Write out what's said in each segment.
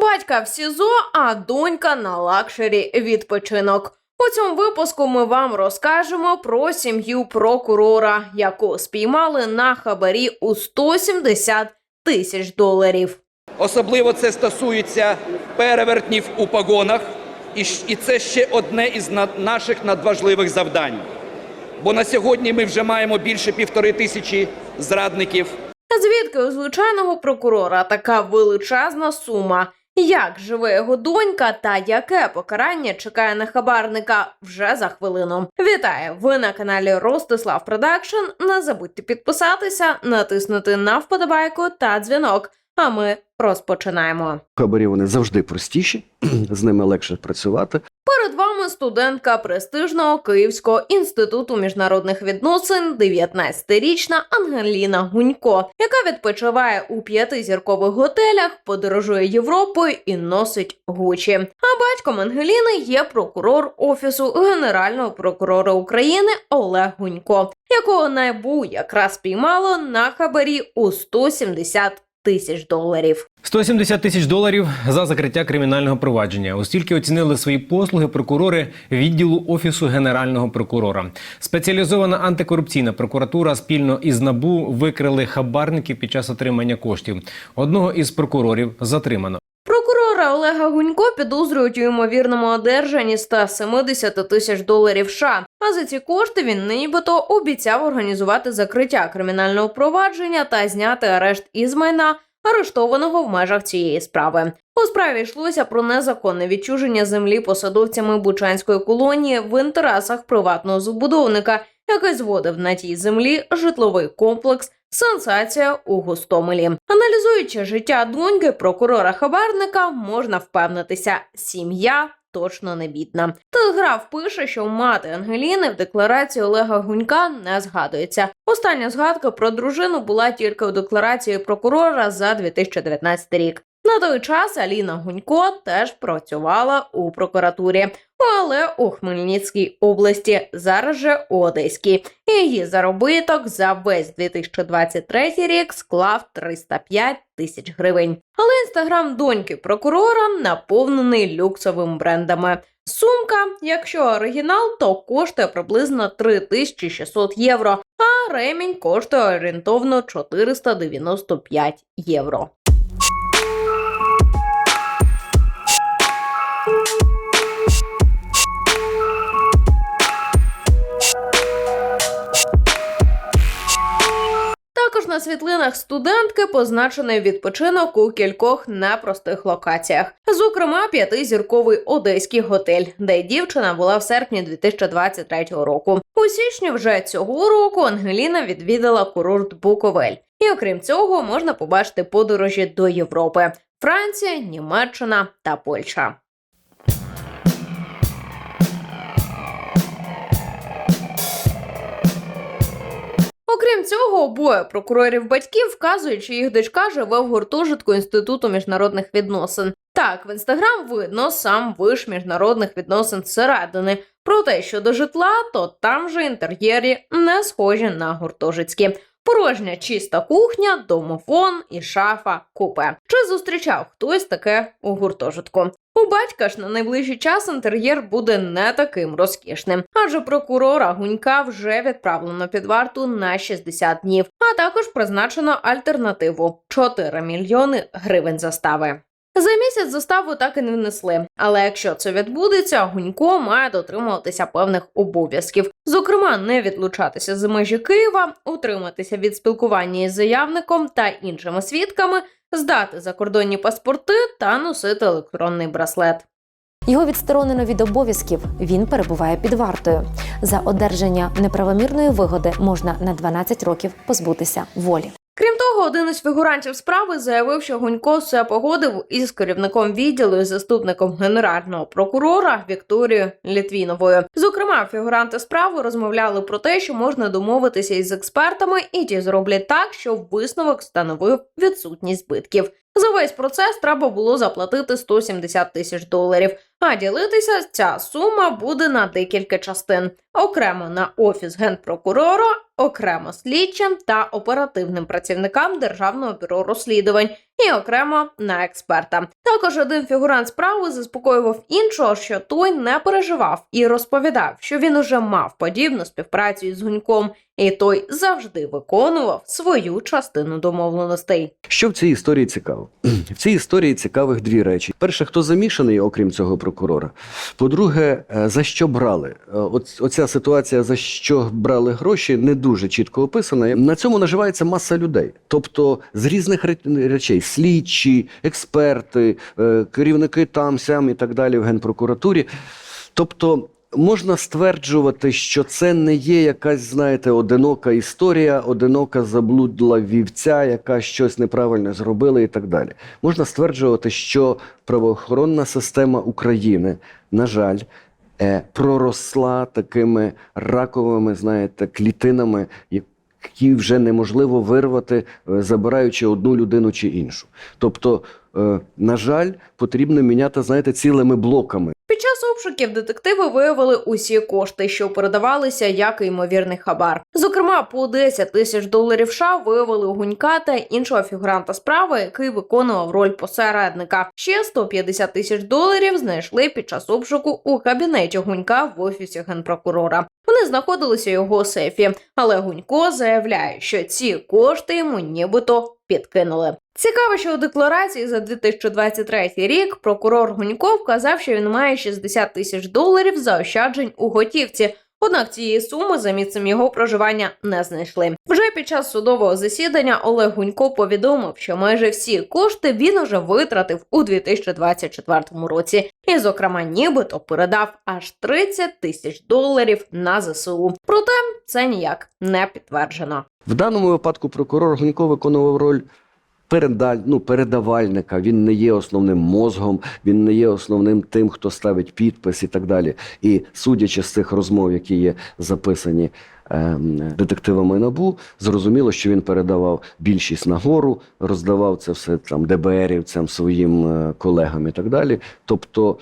Батька в СІЗО, а донька на лакшері відпочинок. У цьому випуску ми вам розкажемо про сім'ю прокурора, яку спіймали на хабарі у 170 тисяч доларів. Особливо це стосується перевертнів у погонах, і, це ще одне із наших надважливих завдань. Бо на сьогодні ми вже маємо більше півтори тисячі зрадників. Звідки у звичайного прокурора така величезна сума? Як живе його донька та яке покарання чекає на хабарника вже за хвилину? Вітаю! Ви на каналі Ростислав Продакшн. Не забудьте підписатися, натиснути на вподобайку та дзвінок. А ми розпочинаємо. Хабарі вони завжди простіші, з ними легше працювати. Перед вами студентка престижного Київського інституту міжнародних відносин, 19-річна Ангеліна Гунько, яка відпочиває у п'ятизіркових готелях, подорожує Європою і носить гучі. А батьком Ангеліни є прокурор офісу Генерального прокурора України Олег Гунько, якого НАБУ якраз спіймало на хабарі у 170 тисяч доларів. 170 тисяч доларів за закриття кримінального провадження. Оскільки оцінили свої послуги прокурори відділу офісу генерального прокурора. Спеціалізована антикорупційна прокуратура спільно із набу викрили хабарників під час отримання коштів. Одного із прокурорів затримано. Прокурора Олега Гунько підозрюють у ймовірному одержанні 170 тисяч доларів США. А за ці кошти він нібито обіцяв організувати закриття кримінального провадження та зняти арешт із майна, арештованого в межах цієї справи. У справі йшлося про незаконне відчуження землі посадовцями Бучанської колонії в інтересах приватного забудовника, який зводив на тій землі житловий комплекс Сенсація у Гостомелі. Аналізуючи життя доньки прокурора хабарника, можна впевнитися, сім'я точно не бідна. Телеграф пише, що мати Ангеліни в декларації Олега Гунька не згадується. Остання згадка про дружину була тільки у декларації прокурора за 2019 рік. На той час Аліна Гунько теж працювала у прокуратурі, але у Хмельницькій області, зараз же у Одеській. Її заробіток за весь 2023 рік склав 305 тисяч гривень. Але інстаграм доньки прокурора наповнений люксовими брендами. Сумка, якщо оригінал, то коштує приблизно 3600 євро, а ремінь коштує орієнтовно 495 євро. Світлинах студентки позначений відпочинок у кількох непростих локаціях. Зокрема, п'ятизірковий одеський готель, де дівчина була в серпні 2023 року. У січні вже цього року Ангеліна відвідала курорт Буковель. І окрім цього, можна побачити подорожі до Європи: Франція, Німеччина та Польща. Окрім цього, обоє прокурорів батьків вказують, що їх дочка живе в гуртожитку Інституту міжнародних відносин. Так, в інстаграм видно сам виш міжнародних відносин зсередини. Проте щодо житла, то там же інтер'єрі не схожі на гуртожитські. Порожня чиста кухня, домофон і шафа купе. Чи зустрічав хтось таке у гуртожитку? У батька ж на найближчий час інтер'єр буде не таким розкішним, адже прокурора Гунька вже відправлено під варту на 60 днів, а також призначено альтернативу 4 мільйони гривень застави. За місяць заставу так і не внесли. Але якщо це відбудеться, Гунько має дотримуватися певних обов'язків, зокрема, не відлучатися з межі Києва, утриматися від спілкування із заявником та іншими свідками, здати закордонні паспорти та носити електронний браслет. Його відсторонено від обов'язків. Він перебуває під вартою. За одержання неправомірної вигоди можна на 12 років позбутися волі. Крім того, один із фігурантів справи заявив, що Гунько все погодив із керівником відділу і заступником генерального прокурора Вікторією Літвіновою. Зокрема, фігуранти справи розмовляли про те, що можна домовитися із експертами, і ті зроблять так, щоб висновок встановив відсутність збитків. За весь процес треба було заплатити 170 тисяч доларів. А ділитися ця сума буде на декілька частин: окремо на офіс генпрокурора, окремо слідчим та оперативним працівникам Державного бюро розслідувань і окремо на експерта. Також один фігурант справи заспокоював іншого, що той не переживав і розповідав, що він уже мав подібну співпрацю із Гуньком, і той завжди виконував свою частину домовленостей. Що в цій історії цікаво? В цій історії цікавих дві речі. Перше, хто замішаний, окрім цього прокурора. По-друге, е, за що брали? Е, От, оця ситуація, за що брали гроші, не дуже чітко описана. На цьому наживається маса людей. Тобто з різних речей: слідчі, експерти, е, керівники там, сям і так далі в генпрокуратурі. Тобто. Можна стверджувати, що це не є якась, знаєте, одинока історія, одинока заблудла вівця, яка щось неправильно зробила і так далі. Можна стверджувати, що правоохоронна система України, на жаль, е, проросла такими раковими, знаєте, клітинами, вже неможливо вирвати, е, забираючи одну людину чи іншу. Тобто, е, на жаль, потрібно міняти, знаєте, цілими блоками. Під час обшуків детективи виявили усі кошти, що передавалися як ймовірний хабар. Зокрема, по 10 тисяч доларів США виявили Гунька та іншого фігуранта справи, який виконував роль посередника. Ще 150 тисяч доларів знайшли під час обшуку у кабінеті Гунька в офісі генпрокурора. Вони знаходилися у його сейфі, але Гунько заявляє, що ці кошти йому нібито підкинули. Цікаво, що у декларації за 2023 рік прокурор Гунько вказав, що він має 60 тисяч доларів заощаджень у готівці. Однак цієї суми за місцем його проживання не знайшли. Вже під час судового засідання Олег Гунько повідомив, що майже всі кошти він уже витратив у 2024 році, і, зокрема, нібито передав аж 30 тисяч доларів на ЗСУ. Проте це ніяк не підтверджено. В даному випадку прокурор Гунько виконував роль передаль, ну, передавальника. Він не є основним мозгом, він не є основним тим, хто ставить підпис і так далі. І судячи з цих розмов, які є записані ем, детективами НАБУ, зрозуміло, що він передавав більшість нагору, роздавав це все там ДБРівцям, своїм е, колегам і так далі. Тобто,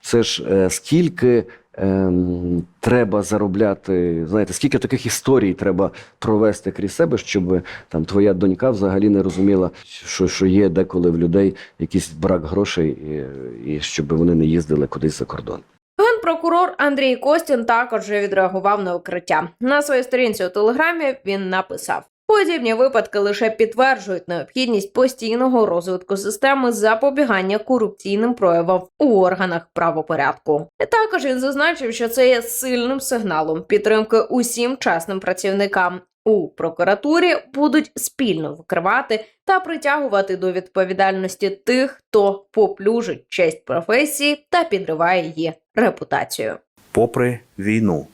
це ж е, скільки ем, треба заробляти, знаєте, скільки таких історій треба провести крізь себе, щоб там твоя донька взагалі не розуміла, що, що є деколи в людей якийсь брак грошей, і, і щоб вони не їздили кудись за кордон. Генпрокурор Андрій Костін також відреагував на викриття. На своїй сторінці у телеграмі він написав: подібні випадки лише підтверджують необхідність постійного розвитку системи запобігання корупційним проявам у органах правопорядку. Також він зазначив, що це є сильним сигналом підтримки усім чесним працівникам. У прокуратурі будуть спільно викривати та притягувати до відповідальності тих, хто поплюжить честь професії та підриває її репутацію. попри війну,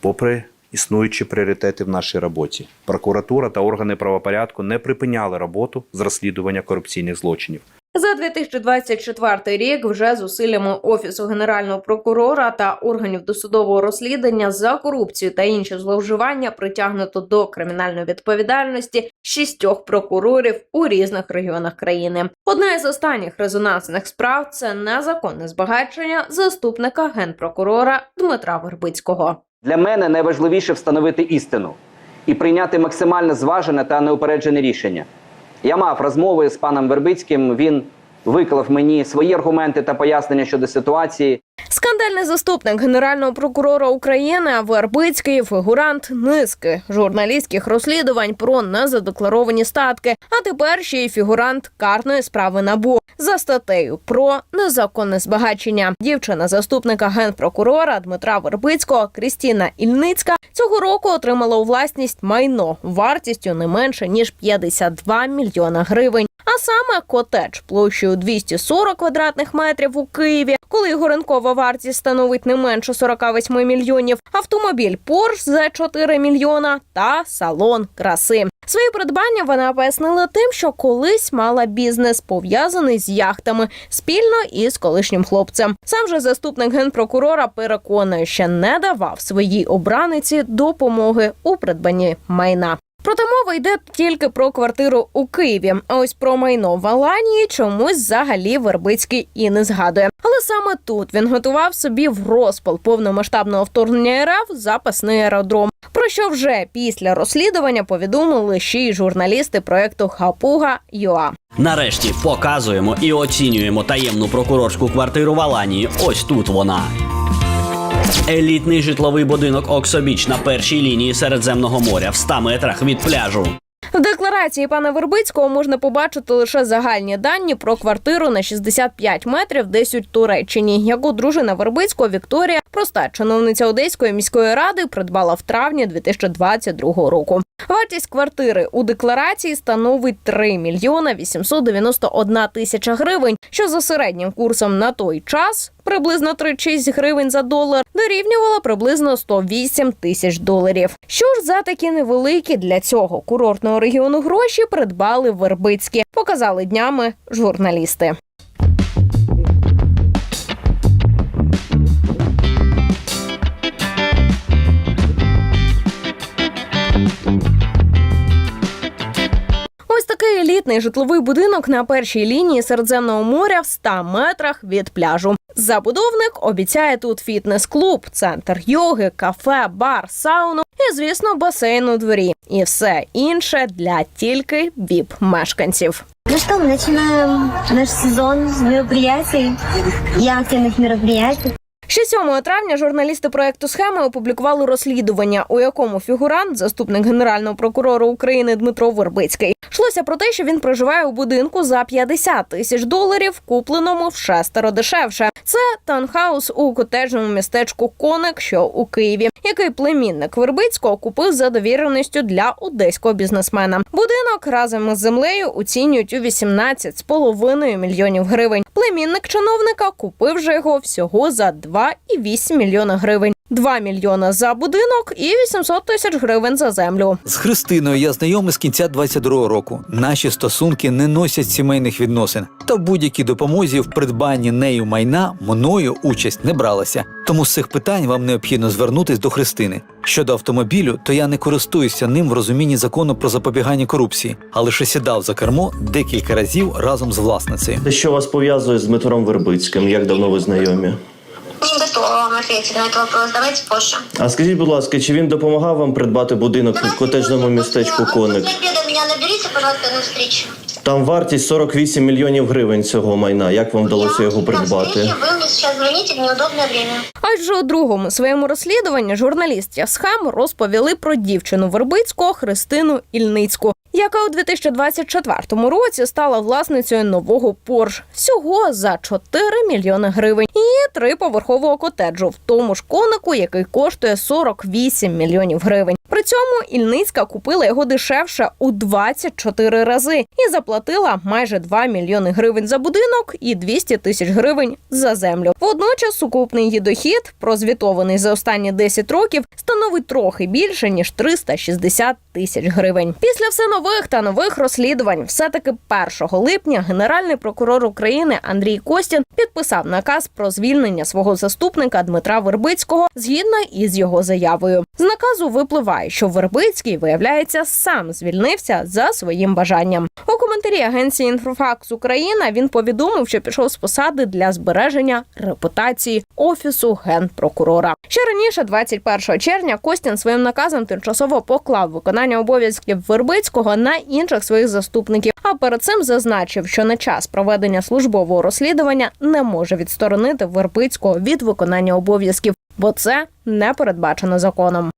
попри існуючі пріоритети в нашій роботі, прокуратура та органи правопорядку не припиняли роботу з розслідування корупційних злочинів. За 2024 рік вже зусиллями офісу генерального прокурора та органів досудового розслідування за корупцію та інші зловживання притягнуто до кримінальної відповідальності шістьох прокурорів у різних регіонах країни. Одна із останніх резонансних справ це незаконне збагачення заступника генпрокурора Дмитра Вербицького. Для мене найважливіше встановити істину і прийняти максимально зважене та неупереджене рішення. Я мав розмови з паном Вербицьким. Він виклав мені свої аргументи та пояснення щодо ситуації. Скандальний заступник генерального прокурора України Вербицький фігурант низки журналістських розслідувань про незадекларовані статки. А тепер ще й фігурант карної справи НАБУ за статтею про незаконне збагачення. Дівчина заступника генпрокурора Дмитра Вербицького Крістіна Ільницька цього року отримала у власність майно вартістю не менше ніж 52 мільйона гривень. А саме котедж площею 240 квадратних метрів у Києві, коли його ринкова вартість становить не менше 48 мільйонів, автомобіль Porsche за 4 мільйона та салон краси. Свої придбання вона пояснила тим, що колись мала бізнес пов'язаний з яхтами спільно із колишнім хлопцем. Сам же заступник генпрокурора переконує, що не давав своїй обраниці допомоги у придбанні майна. Проте мова йде тільки про квартиру у Києві. А ось про майно в Аланії чомусь взагалі Вербицький і не згадує. Але саме тут він готував собі в розпал повномасштабного вторгнення РФ запасний аеродром. Про що вже після розслідування повідомили ще й журналісти проекту Хапуга ЮА. Нарешті показуємо і оцінюємо таємну прокурорську квартиру в Аланії. Ось тут вона. Елітний житловий будинок Оксобіч на першій лінії Середземного моря в 100 метрах від пляжу. В декларації пана Вербицького можна побачити лише загальні дані про квартиру на 65 метрів десь у Туреччині, яку дружина Вербицького Вікторія, проста чиновниця Одеської міської ради, придбала в травні 2022 року. Вартість квартири у декларації становить 3 мільйона 891 тисяча гривень, що за середнім курсом на той час приблизно 36 гривень за долар, дорівнювала приблизно 108 тисяч доларів. Що ж за такі невеликі для цього курортного регіону гроші придбали Вербицькі, показали днями журналісти. Елітний житловий будинок на першій лінії Середземного моря в 100 метрах від пляжу. Забудовник обіцяє тут фітнес-клуб, центр йоги, кафе, бар, сауну і, звісно, басейн у дворі. І все інше для тільки віп-мешканців. Ну что, мы начинаем наш сезон с мероприятий и активных мероприятий. Ще 7 травня журналісти проекту схеми опублікували розслідування, у якому фігурант, заступник генерального прокурора України Дмитро Вербицький, йшлося про те, що він проживає у будинку за 50 тисяч доларів, купленому в шестеро дешевше. Це таунхаус у котежному містечку Коник, що у Києві, який племінник Вербицького купив за довіреністю для одеського бізнесмена. Будинок разом із землею оцінюють у 18,5 мільйонів гривень. Племінник чиновника купив же його всього за 2,8 мільйона гривень. 2 мільйона за будинок і 800 тисяч гривень за землю. З Христиною я знайомий з кінця 22-го року. Наші стосунки не носять сімейних відносин. Та в будь-якій допомозі в придбанні нею майна мною участь не бралася. Тому з цих питань вам необхідно звернутись до Христини. Щодо автомобілю, то я не користуюся ним в розумінні закону про запобігання корупції, а лише сідав за кермо декілька разів разом з власницею. Те, що вас пов'язує з Дмитром Вербицьким, як давно ви знайомі? Не готова вам ответить на этот вопрос. Давайте позже. А скажіть, будь ласка, чи він допомагав вам придбати будинок в котеджному містечку Коник? После обеда меня наберите, пожалуйста, на встречу. Там вартість 48 мільйонів гривень цього майна. Як вам вдалося його придбати? Адже у другому своєму розслідуванні журналістів схем розповіли про дівчину Вербицького Христину Ільницьку, яка у 2024 році стала власницею нового Порш всього за 4 мільйони гривень і триповерхового котеджу в тому ж конику, який коштує 48 мільйонів гривень. При цьому Ільницька купила його дешевше у 24 рази і заплатила майже 2 мільйони гривень за будинок і 200 тисяч гривень за землю. Водночас сукупний її дохід, прозвітований за останні 10 років, становить трохи більше ніж 360 тисяч гривень. Після все нових та нових розслідувань, все таки 1 липня генеральний прокурор України Андрій Костін підписав наказ про звільнення свого заступника Дмитра Вербицького згідно із його заявою. З наказу випливає, що Вербицький, виявляється, сам звільнився за своїм бажанням. У коментарі агенції Інфофакс Україна він повідомив, що пішов з посади для збереження репутації офісу генпрокурора. Ще раніше, 21 червня, Костін своїм наказом тимчасово поклав виконання обов'язків Вербицького на інших своїх заступників. А перед цим зазначив, що на час проведення службового розслідування не може відсторонити Вербицького від виконання обов'язків, бо це не передбачено законом.